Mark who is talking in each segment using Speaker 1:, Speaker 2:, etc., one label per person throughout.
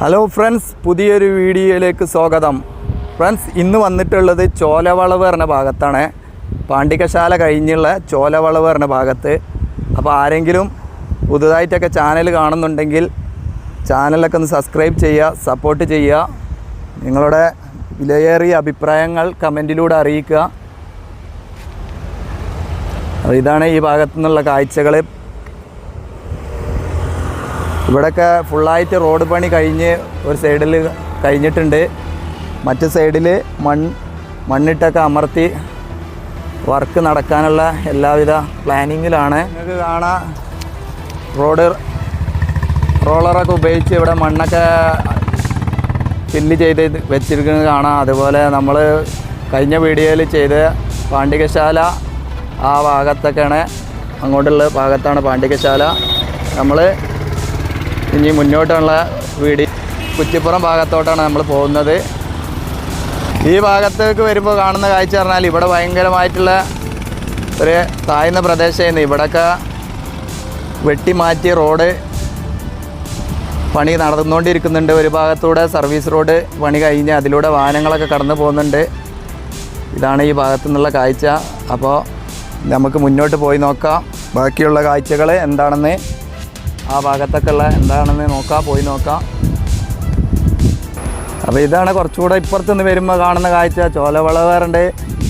Speaker 1: Hello friends പുതിയൊരു വീഡിയോയിലേക്ക് സ്വാഗതം. ഫ്രണ്ട്സ് ഇന്ന് വന്നിട്ടുള്ളത് ചോലവളവ് പറഞ്ഞ ഭാഗത്താണ്. പാണ്ഡികശാല കഴിഞ്ഞുള്ള ചോലവളവ് പറഞ്ഞ ഭാഗത്ത്. അപ്പോൾ ആരെങ്കിലും പുതുതായിട്ടൊക്കെ ചാനൽ കാണുന്നുണ്ടെങ്കിൽ ചാനലൊക്കെ ഒന്ന് സബ്സ്ക്രൈബ് ചെയ്യുക സപ്പോർട്ട് ചെയ്യുക. നിങ്ങളുടെ വിലയേറിയ അഭിപ്രായങ്ങൾ കമന്റിലൂടെ അറിയിക്കുക. ഇതാണ് ഈ ഭാഗത്തു നിന്നുള്ള കാഴ്ചകൾ ഇവിടെയൊക്കെ ഫുള്ളായിട്ട് റോഡ് പണി കഴിഞ്ഞ് ഒരു സൈഡിൽ കഴിഞ്ഞിട്ടുണ്ട്. മറ്റു സൈഡിൽ മൺ മണ്ണിട്ടൊക്കെ അമർത്തി വർക്ക് നടക്കാനുള്ള എല്ലാവിധ പ്ലാനിങ്ങിലാണ് നിങ്ങൾക്ക് കാണാം. റോഡ് റോളറൊക്കെ ഉപയോഗിച്ച് ഇവിടെ മണ്ണൊക്കെ ഫില്ല് ചെയ്ത് വെച്ചിരിക്കുന്നത് കാണാം. അതുപോലെ നമ്മൾ കഴിഞ്ഞ വീഡിയോയിൽ ചെയ്ത പാണ്ഡികശാല ആ ഭാഗത്തൊക്കെയാണ്. അങ്ങോട്ടുള്ള ഭാഗത്താണ് പാണ്ഡികശാല. നമ്മൾ ഇനി മുന്നോട്ടുള്ള വീട് കുറ്റിപ്പുറം ഭാഗത്തോട്ടാണ് നമ്മൾ പോകുന്നത്. ഈ ഭാഗത്തേക്ക് വരുമ്പോൾ കാണുന്ന കാഴ്ച പറഞ്ഞാൽ ഇവിടെ ഭയങ്കരമായിട്ടുള്ള ഒരു താഴ്ന്ന പ്രദേശമായിരുന്നു. ഇവിടെയൊക്കെ വെട്ടിമാറ്റി റോഡ് പണി നടന്നുകൊണ്ടിരിക്കുന്നുണ്ട്. ഒരു ഭാഗത്തൂടെ സർവീസ് റോഡ് പണി കഴിഞ്ഞ് അതിലൂടെ വാഹനങ്ങളൊക്കെ കടന്നു പോകുന്നുണ്ട്. ഇതാണ് ഈ ഭാഗത്തു നിന്നുള്ള കാഴ്ച. അപ്പോൾ നമുക്ക് മുന്നോട്ട് പോയി നോക്കാം. ബാക്കിയുള്ള കാഴ്ചകൾ എന്താണെന്ന് ആ ഭാഗത്തൊക്കെ ഉള്ള എന്താണെന്ന് നോക്കാം പോയി നോക്കാം. അപ്പോൾ ഇതാണ് കുറച്ചുകൂടെ ഇപ്പുറത്ത് നിന്ന് വരുമ്പോൾ കാണുന്ന കാഴ്ച. ചോലവളവേറുണ്ട്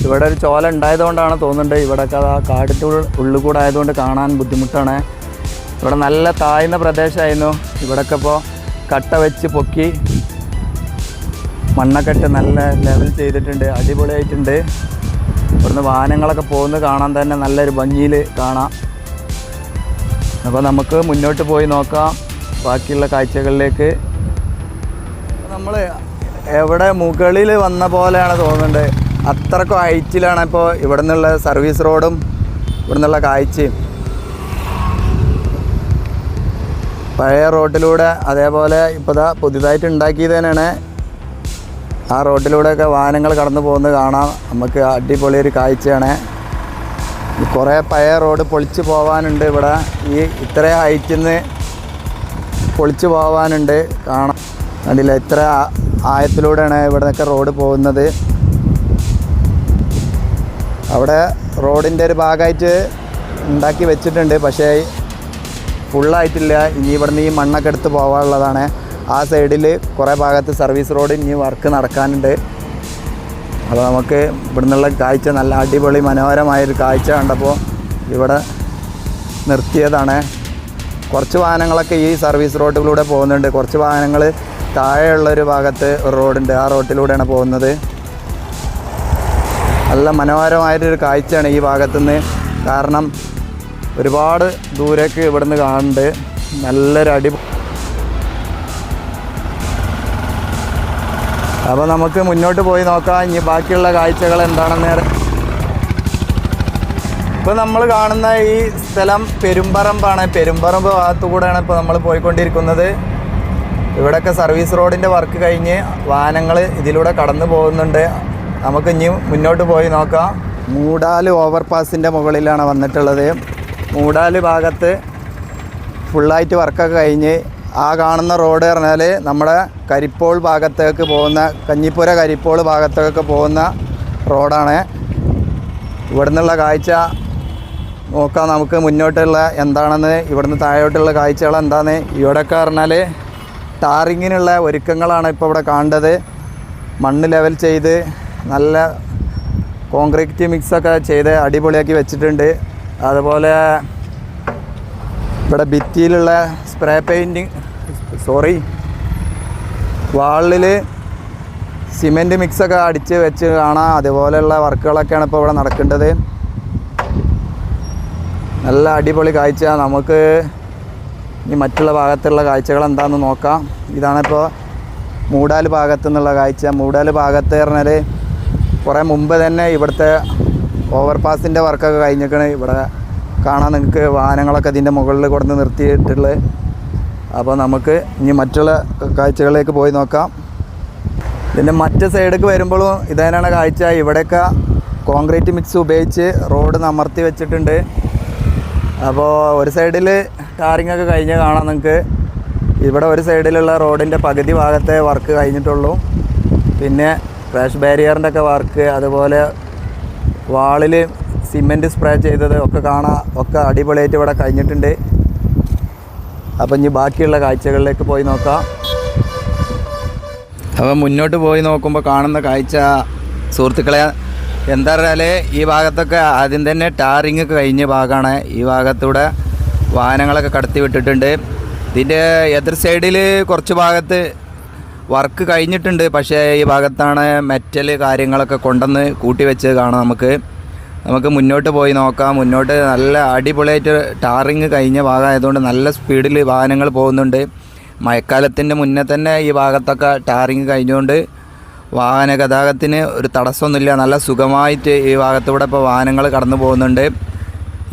Speaker 1: ഇവിടെ ഒരു ചോല ഉണ്ടായതുകൊണ്ടാണ് തോന്നുന്നുണ്ട്. ഇവിടെയൊക്കെ ആ കാടിന്റെ ഉള്ളിൽ കൂടെ ആയതുകൊണ്ട് കാണാൻ ബുദ്ധിമുട്ടാണ്. ഇവിടെ നല്ല താഴ്ന്ന പ്രദേശമായിരുന്നു. ഇവിടെയൊക്കെ ഇപ്പോൾ കട്ട വെച്ച് പൊക്കി മണ്ണൊക്കെ ഇട്ട് നല്ല ലെവൽ ചെയ്തിട്ടുണ്ട്. അടിപൊളിയായിട്ടുണ്ട്. ഇവിടുന്ന് വാഹനങ്ങളൊക്കെ പോകുന്നത് കാണാൻ തന്നെ നല്ലൊരു ഭംഗിയിൽ കാണാം. അപ്പോൾ നമുക്ക് മുന്നോട്ട് പോയി നോക്കാം ബാക്കിയുള്ള കാഴ്ചകളിലേക്ക്. നമ്മൾ എവിടെ മുകളിൽ വന്ന പോലെയാണ് തോന്നുന്നത് അത്രക്കും ഹൈറ്റിലാണ് ഇപ്പോൾ ഇവിടെ നിന്നുള്ള സർവീസ് റോഡും ഇവിടെ നിന്നുള്ള കാഴ്ചയും. പഴയ റോഡിലൂടെ അതേപോലെ ഇപ്പോൾ ഇതാ പുതിയതായിട്ട് ഉണ്ടാക്കിയത് തന്നെയാണ്. ആ റോഡിലൂടെയൊക്കെ വാഹനങ്ങൾ കടന്നു പോകുന്നത് കാണാം. നമുക്ക് അടിപൊളി ഒരു കാഴ്ചയാണ്. കുറേ പഴയ റോഡ് പൊളിച്ച് പോകാനുണ്ട് ഇവിടെ. ഈ ഇത്ര ഹൈറ്റിൽ നിന്ന് പൊളിച്ച് പോകാനുണ്ട് കാണാം. കണ്ടില്ല? ഇത്ര ആയത്തിലൂടെയാണ് ആയത്തിലൂടെയാണ് ഇവിടെയൊക്കെ റോഡ് പോകുന്നത്. അവിടെ റോഡിന്റെ ഒരു ഭാഗമായിട്ട് ഉണ്ടാക്കി വെച്ചിട്ടുണ്ട്. പക്ഷേ ഫുള്ളായിട്ടില്ല ഇനി ഇവിടുന്ന് ഈ മണ്ണൊക്കെ എടുത്ത് പോകാനുള്ളതാണ് ആ സൈഡിൽ കുറേ ഭാഗത്ത് സർവീസ് റോഡ് ഇനി വർക്ക് നടക്കാനുണ്ട്. അപ്പോൾ നമുക്ക് ഇവിടുന്നുള്ള കാഴ്ച നല്ല അടിപൊളി മനോഹരമായൊരു കാഴ്ച കണ്ടപ്പോൾ ഇവിടെ നിർത്തിയതാണ്. കുറച്ച് വാഹനങ്ങളൊക്കെ ഈ സർവീസ് റോഡിലൂടെ പോകുന്നുണ്ട്. കുറച്ച് വാഹനങ്ങൾ താഴെയുള്ളൊരു ഭാഗത്ത് ഒരു റോഡുണ്ട്. ആ റോഡിലൂടെയാണ് പോകുന്നത്. നല്ല മനോഹരമായിട്ടൊരു കാഴ്ചയാണ് ഈ ഭാഗത്തുനിന്ന്. കാരണം ഒരുപാട് ദൂരേക്ക് ഇവിടുന്ന് കാണുന്നുണ്ട്. നല്ലൊരു അടി അപ്പോൾ നമുക്ക് മുന്നോട്ട് പോയി നോക്കാം. ഇനി ബാക്കിയുള്ള കാഴ്ചകൾ എന്താണെന്ന് ഇപ്പോൾ നമ്മൾ കാണുന്ന ഈ സ്ഥലം പെരുമ്പറമ്പാണ്. പെരുമ്പറമ്പ് ഭാഗത്തു കൂടെയാണ് ഇപ്പോൾ നമ്മൾ പോയിക്കൊണ്ടിരിക്കുന്നത്. ഇവിടെയൊക്കെ സർവീസ് റോഡിന്റെ വർക്ക് കഴിഞ്ഞ് വാഹനങ്ങൾ ഇതിലൂടെ കടന്നു പോകുന്നുണ്ട്. നമുക്ക് ഇനി മുന്നോട്ട് പോയി നോക്കാം. മൂടാൽ ഓവർപാസിന്റെ മുകളിലാണ് വന്നിട്ടുള്ളത്. മൂടാൽ ഭാഗത്ത് ഫുള്ളായിട്ട് വർക്കൊക്കെ കഴിഞ്ഞ് ആ കാണുന്ന റോഡ് പറഞ്ഞാൽ നമ്മുടെ കരിപ്പോൾ ഭാഗത്തേക്ക് പോകുന്ന കഞ്ഞിപ്പുര കരിപ്പോൾ ഭാഗത്തേക്ക് പോകുന്ന റോഡാണ്. ഇവിടെ നിന്നുള്ള കാഴ്ച നോക്കാം നമുക്ക് മുന്നോട്ടുള്ള എന്താണെന്ന്. ഇവിടുന്ന് താഴോട്ടുള്ള കാഴ്ചകൾ എന്താണെന്ന് ഇവിടെയൊക്കെ പറഞ്ഞാൽ ടാറിങ്ങിനുള്ള ഒരുക്കങ്ങളാണ് ഇപ്പോൾ ഇവിടെ കാണേണ്ടത്. മണ്ണ് ലെവൽ ചെയ്ത് നല്ല കോൺക്രീറ്റ് മിക്സൊക്കെ ചെയ്ത് അടിപൊളിയാക്കി വെച്ചിട്ടുണ്ട്. അതുപോലെ ഇവിടെ ഭിത്തിയിലുള്ള സ്പ്രേ പെയിന്റിങ് സോറി വാളിൽ സിമെന്റ് മിക്സൊക്കെ അടിച്ച് വെച്ച് കാണാം. അതുപോലെയുള്ള വർക്കുകളൊക്കെയാണ് ഇപ്പോൾ ഇവിടെ നടക്കേണ്ടത്. നല്ല അടിപൊളി കാഴ്ച നമുക്ക് ഇനി മറ്റുള്ള ഭാഗത്തുള്ള കാഴ്ചകൾ എന്താണെന്ന് നോക്കാം. ഇതാണിപ്പോൾ മൂടാൽ ഭാഗത്തു നിന്നുള്ള കാഴ്ച. മൂടാൽ ഭാഗത്ത് പറഞ്ഞാൽ കുറേ മുമ്പ് തന്നെ ഇവിടുത്തെ ഓവർപാസിന്റെ വർക്കൊക്കെ കഴിഞ്ഞിരിക്കണേ. ഇവിടെ കാണാൻ നിങ്ങൾക്ക് വാഹനങ്ങളൊക്കെ ഇതിന്റെ മുകളിൽ കൊണ്ട് നിർത്തിയിട്ടുള്ളത്. അപ്പോൾ നമുക്ക് ഇനി മറ്റുള്ള കാഴ്ചകളിലേക്ക് പോയി നോക്കാം. പിന്നെ മറ്റ് സൈഡിലേക്ക് വരുമ്പോഴും ഇതേനാണ് കാഴ്ച. ഇവിടെയൊക്കെ കോൺക്രീറ്റ് മിക്സ് ഉപയോഗിച്ച് റോഡ് നമർത്തി വെച്ചിട്ടുണ്ട്. അപ്പോൾ ഒരു സൈഡിൽ ടാറിങ് ഒക്കെ കഴിഞ്ഞ് കാണാം നിങ്ങൾക്ക് ഇവിടെ ഒരു സൈഡിലുള്ള റോഡിന്റെ പകുതി ഭാഗത്തെ വർക്ക് കഴിഞ്ഞിട്ടുള്ളൂ. പിന്നെ ക്രാഷ് ബാരിയറിന്റെ ഒക്കെ വർക്ക് അതുപോലെ വാളിൽ സിമെന്റ് സ്പ്രേ ചെയ്തത് ഒക്കെ കാണാം. ഒക്കെ അടിപൊളിയായിട്ട് ഇവിടെ കഴിഞ്ഞിട്ടുണ്ട്. അപ്പം ഇനി ബാക്കിയുള്ള കാഴ്ചകളിലേക്ക് പോയി നോക്കാം. അപ്പം മുന്നോട്ട് പോയി നോക്കുമ്പോൾ കാണുന്ന കാഴ്ച സുഹൃത്തുക്കളെ എന്താ പറഞ്ഞാൽ ഈ ഭാഗത്തൊക്കെ ആദ്യം തന്നെ ടാറിങ് കഴിഞ്ഞ ഭാഗമാണ് ഈ ഭാഗത്തൂടെ വാഹനങ്ങളൊക്കെ കടത്തി വിട്ടിട്ടുണ്ട്. ഇതിന്റെ എതിർ സൈഡിൽ കുറച്ച് ഭാഗത്ത് വർക്ക് കഴിഞ്ഞിട്ടുണ്ട്. പക്ഷേ ഈ ഭാഗത്താണ് മെറ്റൽ കാര്യങ്ങളൊക്കെ കൊണ്ടുവന്ന് കൂട്ടി വെച്ച് കാണാം നമുക്ക്. നമുക്ക് മുന്നോട്ട് പോയി നോക്കാം. മുന്നോട്ട് നല്ല അടിപൊളിയായിട്ട് ടാറിങ് കഴിഞ്ഞ ഭാഗമായതുകൊണ്ട് നല്ല സ്പീഡിൽ വാഹനങ്ങൾ പോകുന്നുണ്ട്. മഴക്കാലത്തിന്റെ മുന്നേ തന്നെ ഈ ഭാഗത്തൊക്കെ ടാറിങ് കഴിഞ്ഞുകൊണ്ട് വാഹന ഗതാഗതത്തിന് ഒരു തടസ്സമൊന്നുമില്ല. നല്ല സുഖമായിട്ട് ഈ ഭാഗത്തൂടെ ഇപ്പോൾ വാഹനങ്ങൾ കടന്നു പോകുന്നുണ്ട്.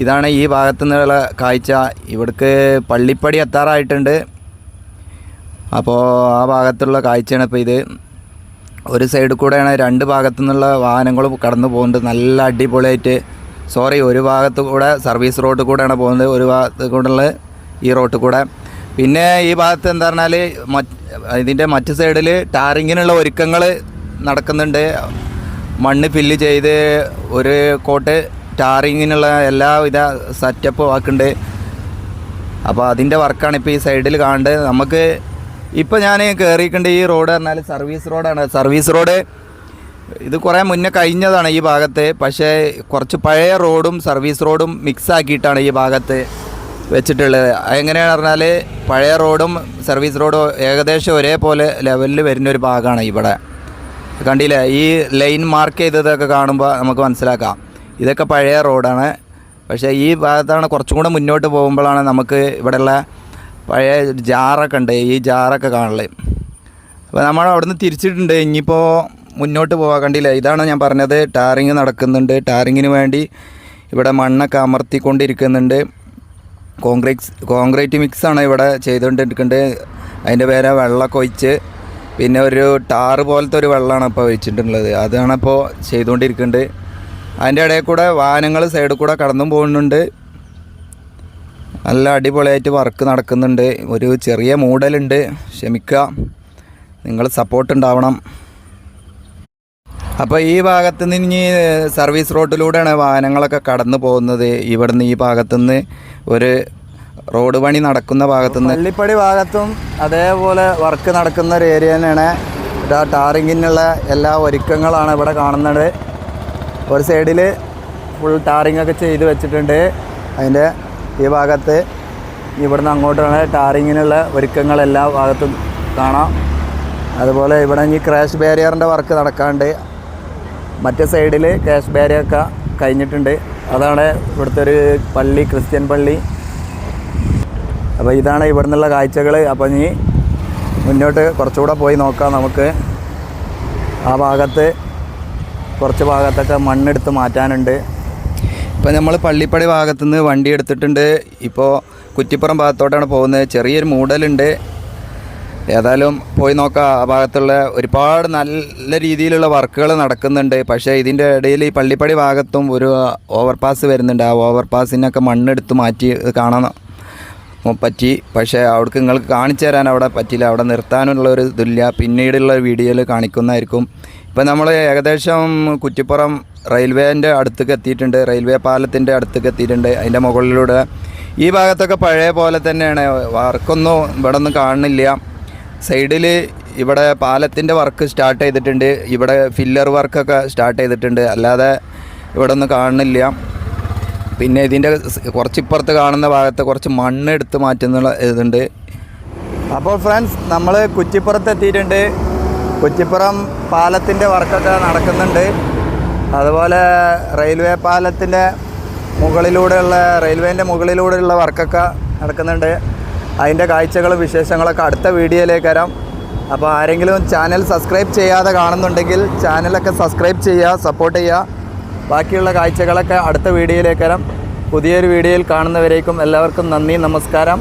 Speaker 1: ഇതാണ് ഈ ഭാഗത്തു നിന്നുള്ള കാഴ്ച. ഇവിടേക്ക് പള്ളിപ്പടി എത്താറായിട്ടുണ്ട്. അപ്പോൾ ആ ഭാഗത്തുള്ള കാഴ്ചയാണ് ഇപ്പോൾ ഇത്. ഒരു സൈഡിൽ കൂടെയാണ് രണ്ട് ഭാഗത്തു നിന്നുള്ള വാഹനങ്ങൾ കടന്നു പോകുന്നത്. നല്ല അടിപൊളിയായിട്ട്. സോറി ഒരു ഭാഗത്ത് കൂടെ സർവീസ് റോഡ് കൂടെയാണ് പോകുന്നത്. ഒരു ഭാഗത്ത് കൂടെയുള്ള ഈ റോട്ടിൽ കൂടെ. പിന്നെ ഈ ഭാഗത്ത് എന്താ പറഞ്ഞാൽ ഇതിന്റെ മറ്റു സൈഡിൽ ടാറിങ്ങിനുള്ള ഒരുക്കങ്ങൾ നടക്കുന്നുണ്ട്. മണ്ണ് ഫില്ല് ചെയ്ത് ഒരു കോട്ട് ടാറിങ്ങിനുള്ള എല്ലാവിധ സെറ്റപ്പും ആക്കുന്നുണ്ട്. അപ്പോൾ അതിന്റെ വർക്കാണ് ഇപ്പോൾ ഈ സൈഡിൽ കാണേണ്ടത്. നമുക്ക് ഇപ്പോൾ ഞാൻ കയറിയിട്ടുണ്ട് ഈ റോഡ് പറഞ്ഞാൽ സർവീസ് റോഡാണ്. സർവീസ് റോഡ് ഇത് കുറേ മുന്നേ കഴിഞ്ഞതാണ് ഈ ഭാഗത്ത്. പക്ഷേ കുറച്ച് പഴയ റോഡും സർവീസ് റോഡും മിക്സ് ആക്കിയിട്ടാണ് ഈ ഭാഗത്ത് വെച്ചിട്ടുള്ളത്. എങ്ങനെയാണെന്ന് പറഞ്ഞാൽ പഴയ റോഡും സർവീസ് റോഡും ഏകദേശം ഒരേപോലെ ലെവലിൽ വരുന്ന ഒരു ഭാഗമാണ് ഇവിടെ. കണ്ടില്ലേ? ഈ ലൈൻ മാർക്ക് ചെയ്തതൊക്കെ കാണുമ്പോൾ നമുക്ക് മനസ്സിലാക്കാം. ഇതൊക്കെ പഴയ റോഡാണ്. പക്ഷേ ഈ ഭാഗത്താണ് കുറച്ചും കൂടെ മുന്നോട്ട് പോകുമ്പോഴാണ് നമുക്ക് ഇവിടെയുള്ള പഴയ ജാറൊക്കെ ഉണ്ട് ഈ ജാറൊക്കെ കാണല്ലേ അപ്പോൾ നമ്മൾ അവിടുന്ന് തിരിച്ചിട്ടുണ്ട്. ഇനിയിപ്പോൾ മുന്നോട്ട് പോകാൻ ഇതാണ് ഞാൻ പറഞ്ഞത്. ടാറിങ് നടക്കുന്നുണ്ട്. ടാറിങ്ങിന് വേണ്ടി ഇവിടെ മണ്ണൊക്കെ അമർത്തിക്കൊണ്ടിരിക്കുന്നുണ്ട്. കോൺക്രീറ്റ് കോൺക്രീറ്റ് മിക്സാണ് ഇവിടെ ചെയ്തുകൊണ്ടിരിക്കുന്നത്. അതിന്റെ പേരെ വെള്ളമൊക്കെ ഒഴിച്ച്. പിന്നെ ഒരു ടാറ് പോലത്തെ ഒരു വെള്ളമാണ് ഇപ്പോൾ ഒഴിച്ചിട്ടുള്ളത് അതാണ് ഇപ്പോൾ ചെയ്തുകൊണ്ടിരിക്കുന്നുണ്ട് അതിന്റെ ഇടയിൽ കൂടെ വാഹനങ്ങൾ സൈഡിൽ കൂടെ കടന്നും പോകുന്നുണ്ട്. നല്ല അടിപൊളിയായിട്ട് വർക്ക് നടക്കുന്നുണ്ട്. ഒരു ചെറിയ മൂടലുണ്ട്. ക്ഷമിക്കുക. നിങ്ങൾ സപ്പോർട്ട് ഉണ്ടാവണം. അപ്പോൾ ഈ ഭാഗത്ത് നിന്ന് ഇനി സർവീസ് റോഡിലൂടെയാണ് വാഹനങ്ങളൊക്കെ കടന്നു പോകുന്നത്. ഇവിടുന്ന് ഈ ഭാഗത്തുനിന്ന് ഒരു റോഡ് പണി നടക്കുന്ന ഭാഗത്തുനിന്ന് പള്ളിപ്പടി ഭാഗത്തും അതേപോലെ വർക്ക് നടക്കുന്ന ഒരു ഏരിയ തന്നെയാണ്. ഇതാ ടാറിങ്ങിനുള്ള എല്ലാ ഒരുക്കങ്ങളാണ് ഇവിടെ കാണുന്നത്. ഒരു സൈഡിൽ ഫുൾ ടാറിങ് ഒക്കെ ചെയ്ത് വെച്ചിട്ടുണ്ട്. അതിന്റെ ഈ ഭാഗത്ത് ഇവിടുന്ന് അങ്ങോട്ടാണ് ടാറിങ്ങിനുള്ള ഒരുക്കങ്ങൾ എല്ലാ ഭാഗത്തും കാണാം. അതുപോലെ ഇവിടെ ഈ ക്രാഷ് ബാരിയറിന്റെ വർക്ക് നടക്കാണ്ട് മറ്റേ സൈഡിൽ ക്രാഷ് ബാരിയറൊക്കെ കഴിഞ്ഞിട്ടുണ്ട്. അതാണ് ഇവിടുത്തെ ഒരു പള്ളി ക്രിസ്ത്യൻ പള്ളി. അപ്പോൾ ഇതാണ് ഇവിടെ നിന്നുള്ള കാഴ്ചകൾ അപ്പോൾ ഇനി മുന്നോട്ട് കുറച്ചുകൂടെ പോയി നോക്കാം നമുക്ക്. ആ ഭാഗത്ത് കുറച്ച് ഭാഗത്തൊക്കെ മണ്ണെടുത്ത് മാറ്റാനുണ്ട്. ഇപ്പോൾ നമ്മൾ പള്ളിപ്പടി ഭാഗത്തുനിന്ന് വണ്ടി എടുത്തിട്ടുണ്ട്. ഇപ്പോൾ കുറ്റിപ്പുറം ഭാഗത്തോട്ടാണ് പോകുന്നത്. ചെറിയൊരു മൂടലുണ്ട്. ഏതായാലും പോയി നോക്കാം. ആ ഭാഗത്തുള്ള ഒരുപാട് നല്ല രീതിയിലുള്ള വർക്കുകൾ നടക്കുന്നുണ്ട്. പക്ഷേ ഇതിന്റെ ഇടയിൽ ഈ പള്ളിപ്പടി ഭാഗത്തും ഒരു ഓവർപാസ് വരുന്നുണ്ട്. ആ ഓവർപാസിനൊക്കെ മണ്ണെടുത്ത് മാറ്റി കാണാൻ പറ്റി. പക്ഷേ അവിടേക്ക് നിങ്ങൾക്ക് കാണിച്ചു തരാൻ അവിടെ പറ്റില്ല. അവിടെ നിർത്താനുള്ള ഒരു ഇതില്ല. പിന്നീടുള്ള വീഡിയോയിൽ കാണിക്കുന്നതായിരിക്കും. ഇപ്പം നമ്മൾ ഏകദേശം കുറ്റിപ്പുറം റെയിൽവേന്റെ അടുത്തേക്ക് എത്തിയിട്ടുണ്ട്. റെയിൽവേ പാലത്തിന്റെ അടുത്തേക്ക് എത്തിയിട്ടുണ്ട്. അതിന്റെ മുകളിലൂടെ ഈ ഭാഗത്തൊക്കെ പഴയ പോലെ തന്നെയാണ്. വർക്കൊന്നും ഇവിടെ ഒന്നും കാണുന്നില്ല. സൈഡിൽ ഇവിടെ പാലത്തിന്റെ വർക്ക് സ്റ്റാർട്ട് ചെയ്തിട്ടുണ്ട്. ഇവിടെ ഫില്ലർ വർക്കൊക്കെ സ്റ്റാർട്ട് ചെയ്തിട്ടുണ്ട്. അല്ലാതെ ഇവിടെ ഒന്നും കാണുന്നില്ല. പിന്നെ ഇതിന്റെ കുറച്ച് ഇപ്പുറത്ത് കാണുന്ന ഭാഗത്ത് കുറച്ച് മണ്ണ് എടുത്ത് മാറ്റുന്ന ഇതുണ്ട്. അപ്പോൾ ഫ്രണ്ട്സ് നമ്മൾ കുറ്റിപ്പുറത്ത് എത്തിയിട്ടുണ്ട്. കുറ്റിപ്പുറം പാലത്തിന്റെ വർക്കൊക്കെ നടക്കുന്നുണ്ട്. അതുപോലെ റെയിൽവേ പാലത്തിന്റെ മുകളിലൂടെയുള്ള റെയിൽവേന്റെ മുകളിലൂടെയുള്ള വർക്കൊക്കെ നടക്കുന്നുണ്ട്. അതിന്റെ കാഴ്ചകളും വിശേഷങ്ങളൊക്കെ അടുത്ത വീഡിയോയിലേക്ക് വരാം. അപ്പോൾ ആരെങ്കിലും ചാനൽ സബ്സ്ക്രൈബ് ചെയ്യാതെ കാണുന്നുണ്ടെങ്കിൽ ചാനലൊക്കെ സബ്സ്ക്രൈബ് ചെയ്യുക സപ്പോർട്ട് ചെയ്യുക. ബാക്കിയുള്ള കാഴ്ചകളൊക്കെ അടുത്ത വീഡിയോയിലേക്ക് വരാം. പുതിയൊരു വീഡിയോയിൽ കാണുന്നവരേക്കും എല്ലാവർക്കും നന്ദി നമസ്കാരം.